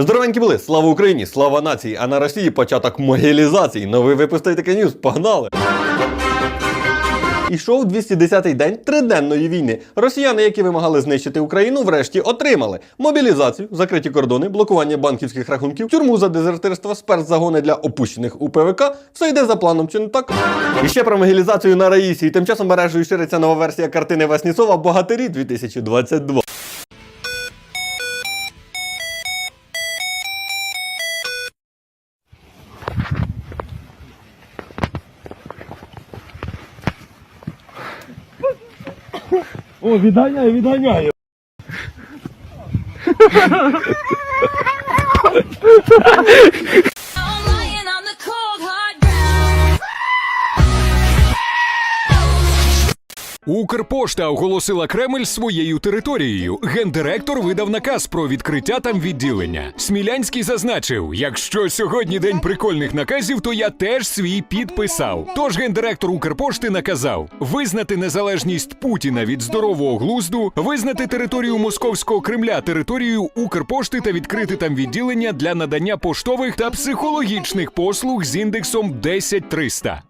Здоровенькі були! Слава Україні! Слава нації! А на Росії початок могилізації. Новий випуск таке ньюз. Погнали! Ішов 210-й день триденної війни. Росіяни, які вимагали знищити Україну, врешті отримали мобілізацію, закриті кордони, блокування банківських рахунків, тюрму за дезертирство, спецзагони для опущених у ПВК. Все йде за планом, чи не так? І ще про могилізацію на Раїсі. Тим часом мережею шириться нова версія картини Васнісова Богатирі 2022. О, відганяю, відганяю. Укрпошта оголосила Кремль своєю територією. Гендиректор видав наказ про відкриття там відділення. Смілянський зазначив: якщо сьогодні день прикольних наказів, то я теж свій підписав. Тож гендиректор Укрпошти наказав визнати незалежність Путіна від здорового глузду, визнати територію московського Кремля територією Укрпошти та відкрити там відділення для надання поштових та психологічних послуг з індексом 10300.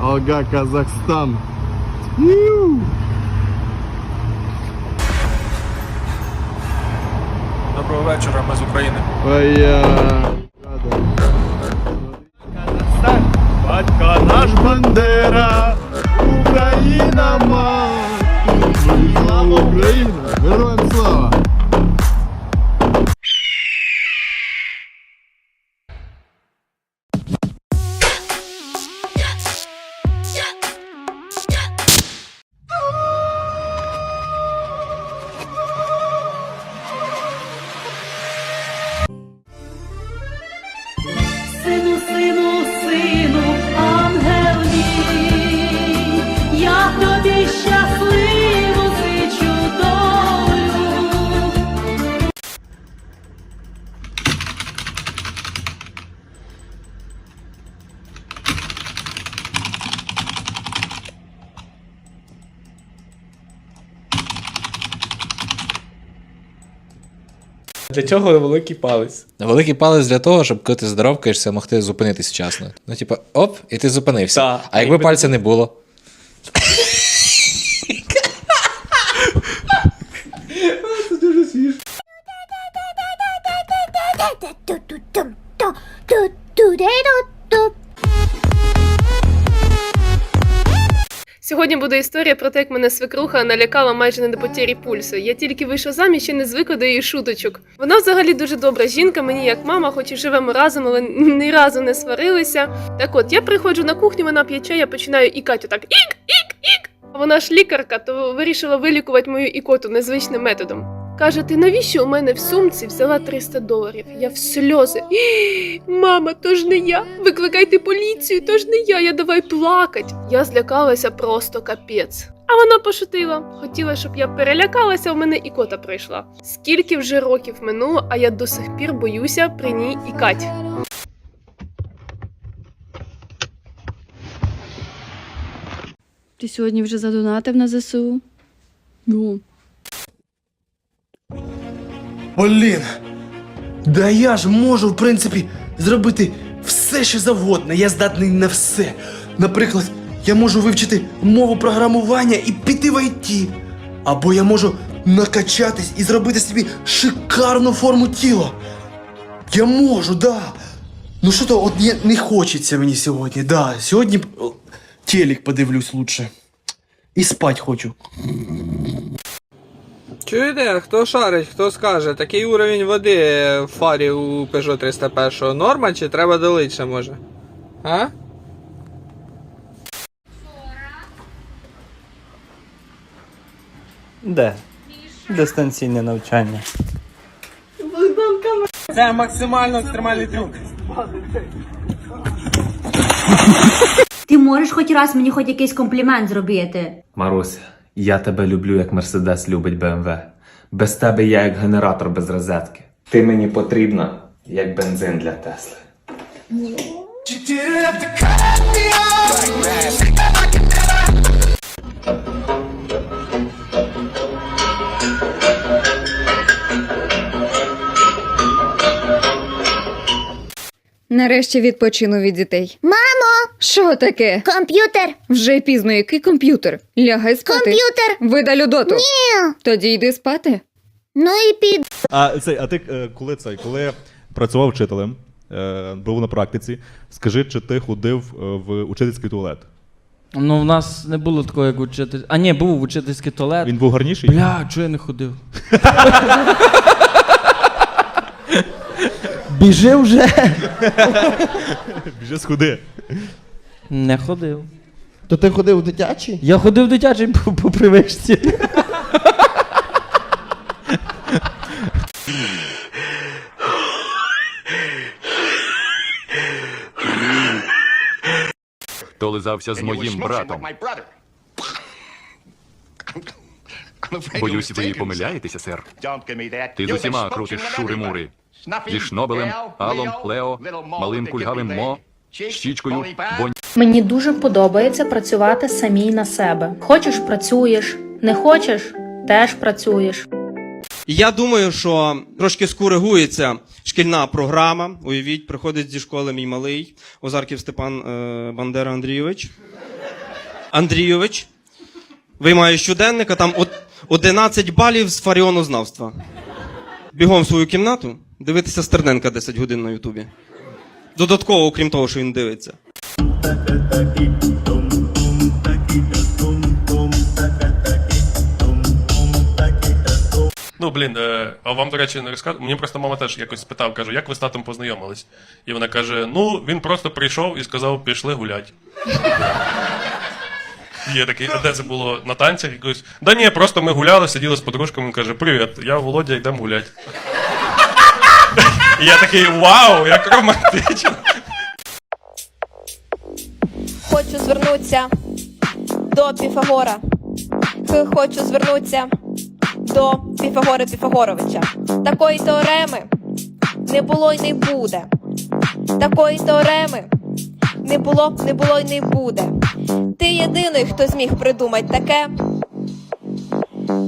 Ага, Казахстан. Доброго вечора, ми з України. Твоя. Казахстан. Батько наш Бандера. Україна мать. Слава Україні! Для чого великий палець? Великий палець для того, щоб коли ти здоровкаєшся, могти зупинитись вчасно. Ну, типа, оп, і ти зупинився. Та, а якби якби пальця не було. Сьогодні буде історія про те, як мене свекруха налякала майже не до потері пульсу. Я тільки вийшла заміж і не звикла до її шуточок. Вона взагалі дуже добра жінка, мені як мама, хоч і живемо разом, але ні разу не сварилися. Так от, я приходжу на кухню, вона п'є чай, я починаю ікати так ік, ік, ік. А вона ж лікарка, то вирішила вилікувати мою ікоту незвичним методом. Каже, ти навіщо у мене в сумці взяла 300 доларів? Я в сльози. Мама, то ж не я. Викликайте поліцію, то ж не я, я давай плакать. Я злякалася просто капець. А вона пошутила. Хотіла, щоб я перелякалася, у мене і кота прийшла. Скільки вже років минуло, а я до сих пір боюся при ній ікать. Ти сьогодні вже задонатив на ЗСУ? Ну. Блін. Да я ж можу, в принципі, зробити все, що завгодно. Я здатний на все. Наприклад, я можу вивчити мову програмування і піти в ІТ. Або я можу накачатись і зробити собі шикарну форму тіла. Я можу, да. Ну що то от не, не хочеться мені сьогодні, да. Сьогодні о, телек подивлюсь лучше. І спать хочу. Чуєте, хто шарить, хто скаже, такий уровень води в фарі у Peugeot 301 норма чи треба долити ще може? А? Де? Дистанційне навчання. Це максимально екстремальний трюк. Ти можеш хоч раз мені хоч якийсь комплімент зробити? Маруся, я тебе люблю, як Мерседес любить БМВ. Без тебе я як генератор без розетки. Ти мені потрібна, як бензин для Тесли. Нарешті відпочину від дітей. Мамо! Що таке? Комп'ютер! Вже пізно, який комп'ютер? Лягай спати. Комп'ютер! Видалю доту. Ні! Тоді йди спати. Ну і під. А, цей, а ти е, коли цей, коли працював вчителем, е, був на практиці, скажи, чи ти ходив е, в учительський туалет? Ну, в нас не було такого, як учитель. А ні, був учительський туалет. Він був гарніший? Бля, чого я не ходив? Біжи вже. Біжи сходи. Не ходив. То ти ходив в дитячий? Я ходив в дитячий по, по привичці. Хто лизався з моїм братом? Боюсь, ви помиляєтеся, сер. Ти з усіма крутиш шури-мури. Зі Шнобелем, Алом, Лео, малим кульгавим Мо, щічкою, бонь. Мені дуже подобається працювати самій на себе. Хочеш працюєш, не хочеш теж працюєш. Я думаю, що трошки скоригується шкільна програма. Уявіть, приходить зі школи мій малий Озарків Степан е, Бандера Андрійович. Андрійович виймає щоденника, там от 11 балів з фаріонознавства. Бігом в свою кімнату, дивитися Стерненка 10 годин на Ютубі. Додатково, окрім того, що він дивиться. Ну, блін, е, а вам, до речі, не розказував. Мені просто мама теж якось спитав, каже, як ви з татом познайомились? І вона каже: ну, він просто прийшов і сказав, пішли гулять. Є такий, де це було на танцях якось. Да ні, просто ми гуляли, сиділи з подружками, каже, привіт, я Володя, йдемо гулять. І я такий, вау, як романтично. Хочу звернутися до Піфагора. Хочу звернутися до Піфагора Піфагоровича. Такої теореми не було й не буде. Такої теореми не було, не було й не буде. Ти єдиний, хто зміг придумати таке.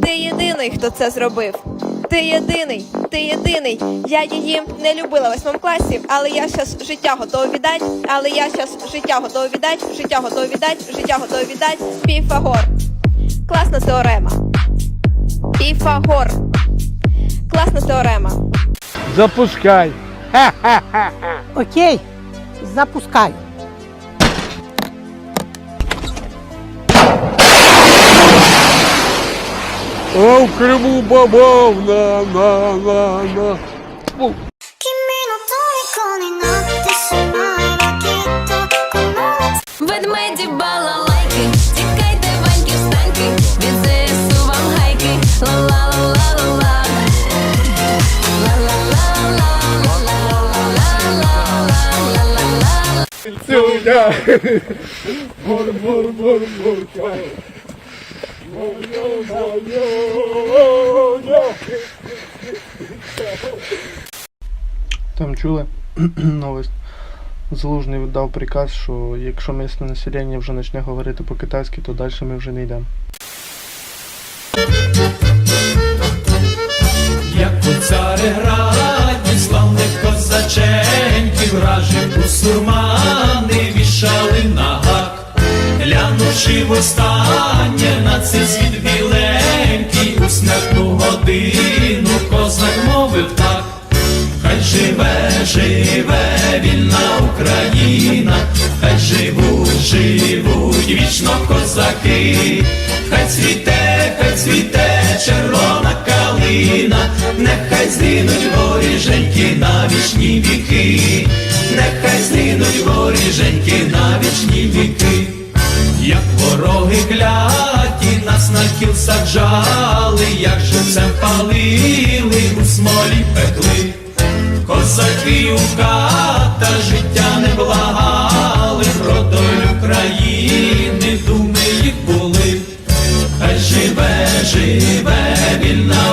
Ти єдиний, хто це зробив. Ти єдиний, ти єдиний. Я її не любила в восьмому класі, але я щас життя готова віддати, але я щас життя готова віддати, життя готова віддати, життя готова віддати. Піфагор. Класна теорема. Піфагор. Класна теорема. Запускай. Окей, запускаю. О, в Криму бабов, на, на, на, на. Ведмеді балалайки, тікайте ваньки встаньки, від ЗСУ вам гайки, ла-ла-ла-ла-ла-ла. Там чули новость. Залужний дав приказ, що якщо місне населення вже почне говорити по-китайськи, то далі ми вже не йдемо. Як у цареграді славних козаченьків вражих бусурмани глянувши востаннє на цей світ біленький, у смертну годину козак мовив так. Хай живе, живе вільна Україна, хай живуть, живуть вічно козаки, хай цвіте, хай цвіте червона калина, нехай злинуть воріженьки на вічні віки, нехай злинуть воріженьки на вічні віки. Як вороги кляті нас на кіл саджали, як живцем палили, у смолі пекли. Козаки у ката життя не благали, про долю країни думи їх були. Хай живе, живе вільна